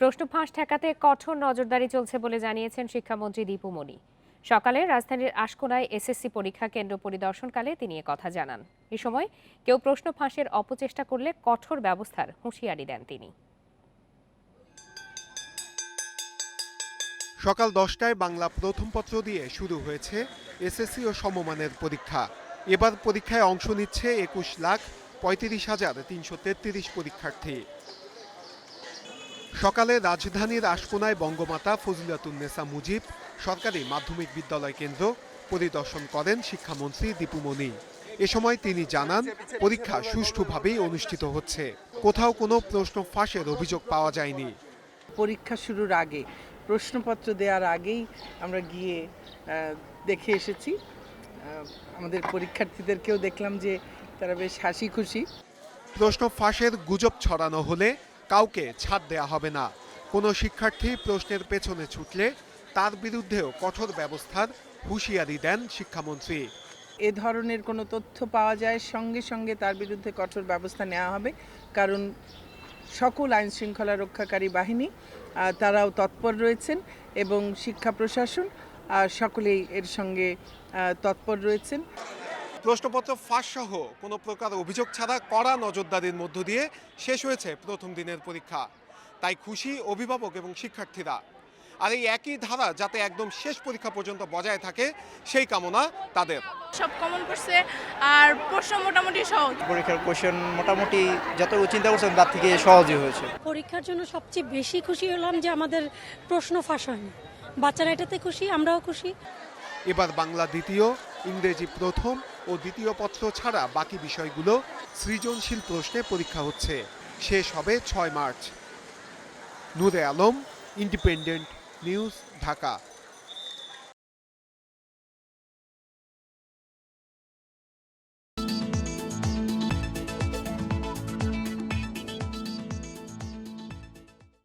প্রশ্ন ফাঁস ঠেকাতে কঠোর নজরদারি চলছে বলে জানিয়েছেন শিক্ষামন্ত্রী দীপু মনি। সকালে রাজধানীর আশকোনায় এসএসসি পরীক্ষা কেন্দ্র পরিদর্শনকালে তিনি কথা জানান। এ সময় কেউ প্রশ্ন ফাঁসের অপচেষ্টা করলে কঠোর ব্যবস্থার হুঁশিয়ারি দেন তিনি। সকাল দশটায় বাংলা প্রথম পত্র দিয়ে শুরু হয়েছে এসএসসি ও সমমানের পরীক্ষা। এবার পরীক্ষায় অংশ নিচ্ছে একুশ লাখ পঁয়ত্রিশ হাজার তিনশো তেত্রিশ পরীক্ষার্থী। সকালে রাজধানীর আশকোনায় বঙ্গমাতা ফজিলাতুন্নেসা মুজিব সরকারি মাধ্যমিক বিদ্যালয় কেন্দ্র পরিদর্শন করেন শিক্ষামন্ত্রী দীপু মনি। এ সময় তিনি জানান পরীক্ষা সুষ্ঠুভাবেই অনুষ্ঠিত হচ্ছে। কোথাও কোনো প্রশ্ন ফাঁসের অভিযোগ পাওয়া যায়নি। পরীক্ষা শুরুর আগে প্রশ্নপত্র দেওয়ার আগেই আমরা গিয়ে দেখে এসেছি। আমাদের পরীক্ষার্থীদেরকেও দেখলাম যে তারা বেশ হাসি খুশি প্রশ্ন ফাঁসের গুজব ছড়ানো হলে কাউকে ছাড় দেয়া হবে না। কোনো শিক্ষার্থী প্রশ্নের পেছনে ছুটলে তার বিরুদ্ধেও কঠোর ব্যবস্থার হুঁশিয়ারি দেন শিক্ষামন্ত্রী। এ ধরনের কোনো তথ্য পাওয়া যায়, সঙ্গে সঙ্গে তার বিরুদ্ধে কঠোর ব্যবস্থা নেওয়া হবে। কারণ সকল আইন শৃঙ্খলা রক্ষাকারী বাহিনী তারাও তৎপর রয়েছেন এবং শিক্ষা প্রশাসন সকলেই এর সঙ্গে তৎপর রয়েছেন। প্রশ্নপত্র ফাঁস সহ কোনো প্রকার অভিযোগ ছাড়া কড়া নজরদারির মধ্য দিয়ে শেষ হয়েছে প্রথম দিনের পরীক্ষা। তাই খুশি অভিভাবক এবং শিক্ষার্থীরা। আর এই একই ধারা যাতে একদম শেষ পরীক্ষা পর্যন্ত বজায় থাকে সেই কামনা তাদের। সব কমন করছে আর প্রশ্ন মোটামুটি সহজ। পরীক্ষার কোশ্চেন মোটামুটি যতটুকু চিন্তা করছেন তার থেকে সহজই হয়েছে। পরীক্ষার জন্য সবচেয়ে বেশি খুশি হলাম যে আমাদের প্রশ্ন ফাঁস হয়নি। বাচ্চারা এটাতে খুশি আমরাও খুশি। এবার বাংলা দ্বিতীয়। ইংরেজি প্রথম ও দ্বিতীয় পত্র ছাড়া বাকি বিষয়গুলো সৃজনশীল প্রশ্নে পরীক্ষা হচ্ছে। শেষ হবে ছয় March. Nure Alam, Independent News, Dhaka.